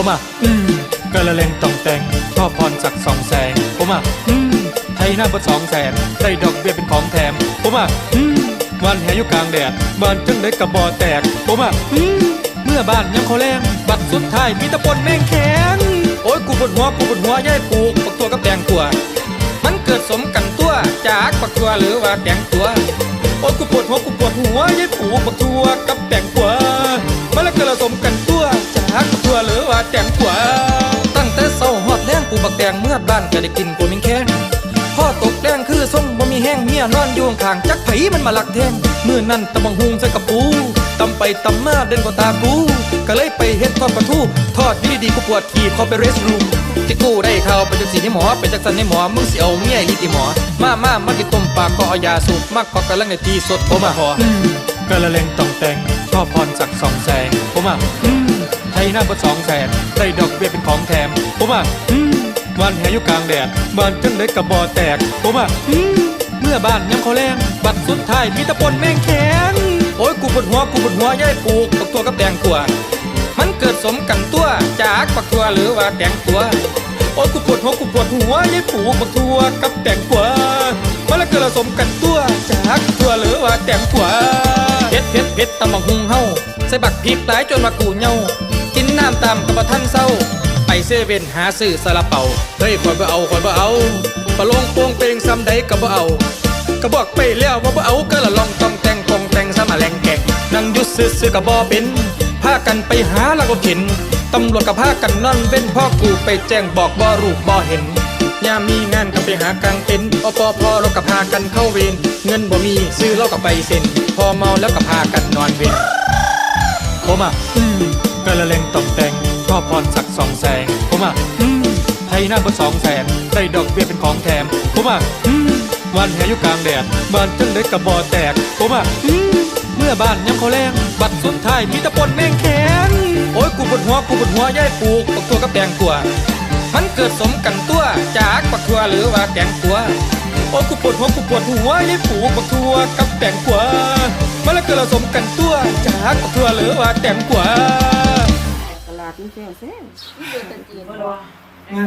ผมอะอืมกระเลงต้องแต่งชอบพรสักสองแสงผมอะอืมไทยหน้าเบดสองแสนได้ดอกเบี้ยเป็นของแถมผมอะอืมวันแหอยู่กลางแดดบ้านจังได้กระบอแตกผมอะอืมเมื่อบ้านยังเขาแรงบัดสุดท้ายมีแตะปนแม่งแข็งโอ้ยกูปวดหัวกูปวดหัวย่ายปลูกปักตัวกับแตงตัว มันเกิดสมกันตัวจากปักตัวหรือว่าแตงตัวโอ้ยกูปวดหัวกูปวดหัวยายปลูกปักตัวกับแตงตัว บักแตงเมื่อบ้านก็ได้กินกูมิงแข้งพ่อตกแรงคือส่งบ่มีแห้งเมียนอนอยู่ข้างจักไผมันมาลักแทงมือนั่นตะบังหุงใส่กับปูตำไปตำมาเด่นกว่าตากูก็เลยไปเฮ็ดทอดปลาทูทอดดีดีๆกูปวดขี่ขอไปเรสรูมที่กูได้ข่าวไปจักสีให้หมอไปจักสันให้หมอมึงสิเอาเมียอีติหมอ มามามากินต้มปาก็เอายาสูบมากขอกำลังในทีสดผมอะพอกระเลงต้องแต่งชอบพรสักสองแสงผมอะไทยหน้าเบดสองแสนได้ดอกเบี้ยเป็นของแถมผมอะ วันแหอยู่กลางแดดบ้านจังได้กระบอแตกผมอะเมื่อบ้านยังเขาแรงบัดสุดท้ายมีตะปนแมงแข็งโอ้ยกูปวดหัวกูปวดหัวย่ายปลูกปักตัวกับแตงตัว มันเกิดสมกันตัวจากปักตัวหรือว่าแตงตัวโอ้ยกูปวดหัวกูปวดหัวยายปลูกปักตัวกับแตงตัวมันล้วเกิดสมกันตัวจากตัวหรือว่าแตงตัวเผ็ดเผ็ดเผ็ดตำบักหุงเฮาใส่บักพริกหลายจนว่ากูเงากินน้ำตามกับบ่ทันเศร้า ไปเซเว่นหาซื้อซาลาเปาเฮ้ยคอยบ่เอาคอยบ่เอาปลาลงโป่งเปงซ้ำใดก็บ่เอาก็บอกไปแล้วว่าบ่เอาก็ละลองต้องแต่งกองแต่งสมาแรงแกงนั่งอยุดซื้อซื้อกับบ่เป็นพากันไปหาแล้วก็เข็นตำรวจกับพากันนอนเว้นพ่อกูไปแจ้งบอกบ่รูปบ่เห็นยามมีงานก็ไปหากางเต็นท์อปพเราก็พากันเข้าเวรเงินบ่มีซื้อเราก็ไปเซ็น พอเมาแล้วก็พากันนอนเวรผมอะกระเลงต้องแต่ง ชอพรสักสองแสง ผมอะไทยหน้าเบดสองแสนได้ดอกเบี้ยเป็นของแถม ผมอะวันแหอยู่กลางแดดบ้านจังได้กระบอแตก ผมอะเมื่อบ้านยังเขาแรงบัดสุดท้ายมีตะปนแม่งแข็งโอ้ยกูปวดหัวกูปวดหัวย่ายปลูกปักตัวกับแตงตัว มันเกิดสมกันตัวจากปักตัวหรือว่าแตงตัวโอ้ยกูปวดหัวกูปวดหัวยายปลูกปักตัวกับแตงตัวมันแล้วเกิดสมกันตัวจากปักตัวหรือว่าแตงตัว ลาดมันแซ่บแซ่บนี่เดือนตะจีนงาน